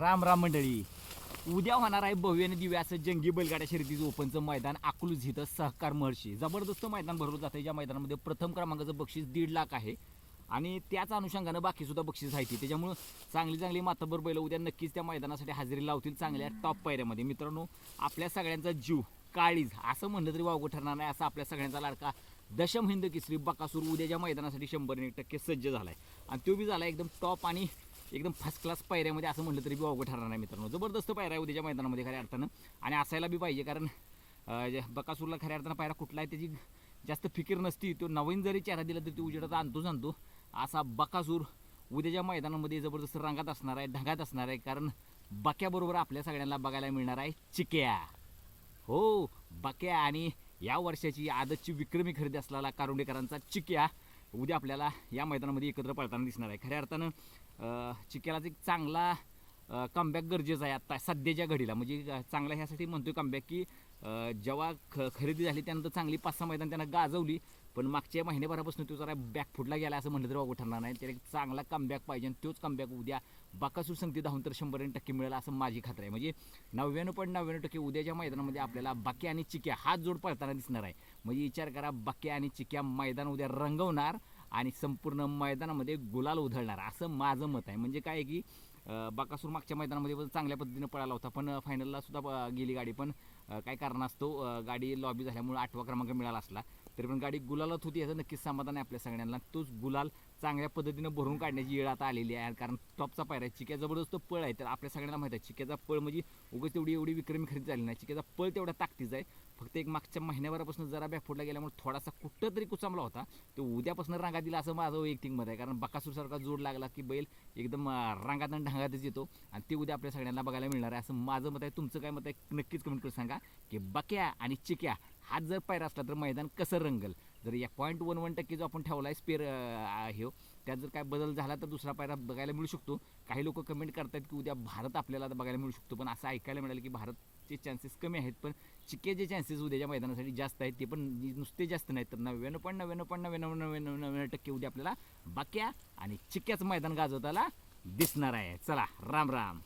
राम राम मंडळी. उद्या होणार आहे भव्य आणि दिव्य असं जंगी बैलगाड्या शर्यतीचं ओपनचं मैदान अकलूज इथं सहकार महर्षी. जबरदस्त मैदान भरवलं जातं ज्या मैदानामध्ये प्रथम क्रमांकाचं बक्षीस दीड लाख आहे. आणि त्याच अनुषंगानं बाकीसुद्धा बक्षीस आहे ती. त्याच्यामुळं चांगली चांगली मातबर बैल उद्या नक्कीच त्या मैदानासाठी हजेरी लावतील चांगल्या टॉप पायऱ्यामध्ये. मित्रांनो आपल्या सगळ्यांचा जीव काळीज असं म्हणलं तरी वावगं ठरणार नाही. असा आपल्या सगळ्यांचा लाडका दशम हिंद किसरी बकासूर उद्याच्या मैदानासाठी शंभर एक टक्के सज्ज झाला आहे आणि तो बी झाला एकदम टॉप आणि एकदम फर्स्ट क्लास पायऱ्यामध्ये असं म्हटलं तरी बी अवघड ठरणार नाही मित्रांनो. जबरदस्त पायऱ्या आहे उद्याच्या मैदानामध्ये खऱ्या अर्थानं. आणि असायला बी पाहिजे कारण जे बकासूरला खऱ्या अर्थानं पायरा कुठला आहे त्याची जास्त फिकीर नसती. तो नवीन जरी चेहरा दिला तरी तो उजेडात आणतोच आणतो असा बकासूर उद्याच्या मैदानामध्ये जबरदस्त रंगात असणार आहे ढगात असणार आहे. कारण बक्याबरोबर आपल्या सगळ्यांना बघायला मिळणार आहे चिक्या. हो बक्या आणि या वर्षाची आदतची विक्रमी खरेदी असलेला कारुंडेकरांचा चिक्या. उद्या आपल्याला या मैदानामध्ये एकत्र पळताना दिसणार आहे. खऱ्या अर्थानं चिक्यालाच एक चांगला कमबॅक गरजेचा आहे आत्ता सध्याच्या घडीला. म्हणजे चांगला ह्यासाठी म्हणतोय कमबॅक की जेव्हा ख खरेदी झाली त्यानंतर चांगली पाच सहा मैदान त्यांना गाजवली पण मागच्या महिन्याभरापासून तो जरा बॅकफुटला गेला असं म्हटलं तर वागू ठरणार नाही. त्याला एक चांगला कमबॅक पाहिजे आणि तोच कमबॅक उद्या बाकासूर संगती धावून तर शंभर टक्के मिळेल असं माझी खात्री आहे. म्हणजे नव्याण्णव पॉईंट नव्याण्णव टक्के उद्याच्या मैदानामध्ये आपल्याला बाकी आणि चिक्या हात जोड पळताना दिसणार आहे. म्हणजे विचार करा बाकी आणि चिक्या मैदान उद्या रंगवणार आणि संपूर्ण मैदानामध्ये गुलाल उधळणार. असं माझं मत आहे. म्हणजे काय आहे की बाकासूर मागच्या मैदानामध्ये पण चांगल्या पद्धतीनं पळाला होता पण फायनलला सुद्धा गेली गाडी. पण काय कारणास्तव गाडी लॉबी झाल्यामुळे आठवा क्रमांक मिळाला असला. तरी पण गाडी गुलालात होती याचं नक्कीच समाधान आहे आपल्या सगळ्यांना. तोच गुलाल चांगल्या पद्धतीनं भरून काढण्याची वेळ आता आलेली आहे. कारण टॉपचा पायरा आहे. चिक्या जबरदस्त पळ आहे. तर आपल्या सगळ्यांना माहिती आहे चिक्याचा पळ म्हणजे उगाच तेवढी एवढी विक्रमी खरेदी झाली नाही. चिक्याचा पळ तेवढा ताकदीचा आहे. फक्त एक मागच्या महिन्याभरापासून जरा बॅकफुटला गेल्यामुळे थोडासा कुठं तरी कुचांबला होता. तो उद्यापासून रांगा दिला असं माझं वैयक्तिक मत आहे. कारण बकासूरसारखा जोड लागला की बैल एकदम रांगात आणि ढांगातच येतो. आणि ते उद्या आपल्या सगळ्यांना बघायला मिळणार आहे. असं माझं मत आहे. तुमचं काय मत आहे? नक्कीच कमेंट करून सांगा. की बक्या आणि चिक्या हात जर पायरा असला तर मैदान कसं रंगल? जर या पॉईंट वन वन टक्के जो आपण ठेवला आहे स्पेअर हे त्यात जर काय बदल झाला तर दुसरा पायरा बघायला मिळू शकतो. काही लोक कमेंट करतात की उद्या भारत आपल्याला आता बघायला मिळू शकतो पण असं ऐकायला मिळालं की भारतचे चान्सेस कमी आहेत पण चिक्याचे चान्सेस उद्याच्या मैदानासाठी जास्त आहेत. ते पण नुसते जास्त नाहीत तर नव्याण्णव पण नव्याण्णव पण नव्याण्णव नव्याण्णव नव्याण्णव टक्के उद्या आपल्याला बाक्या आणि चिक्क्याचं मैदान गाजवताना दिसणार आहे. चला राम राम.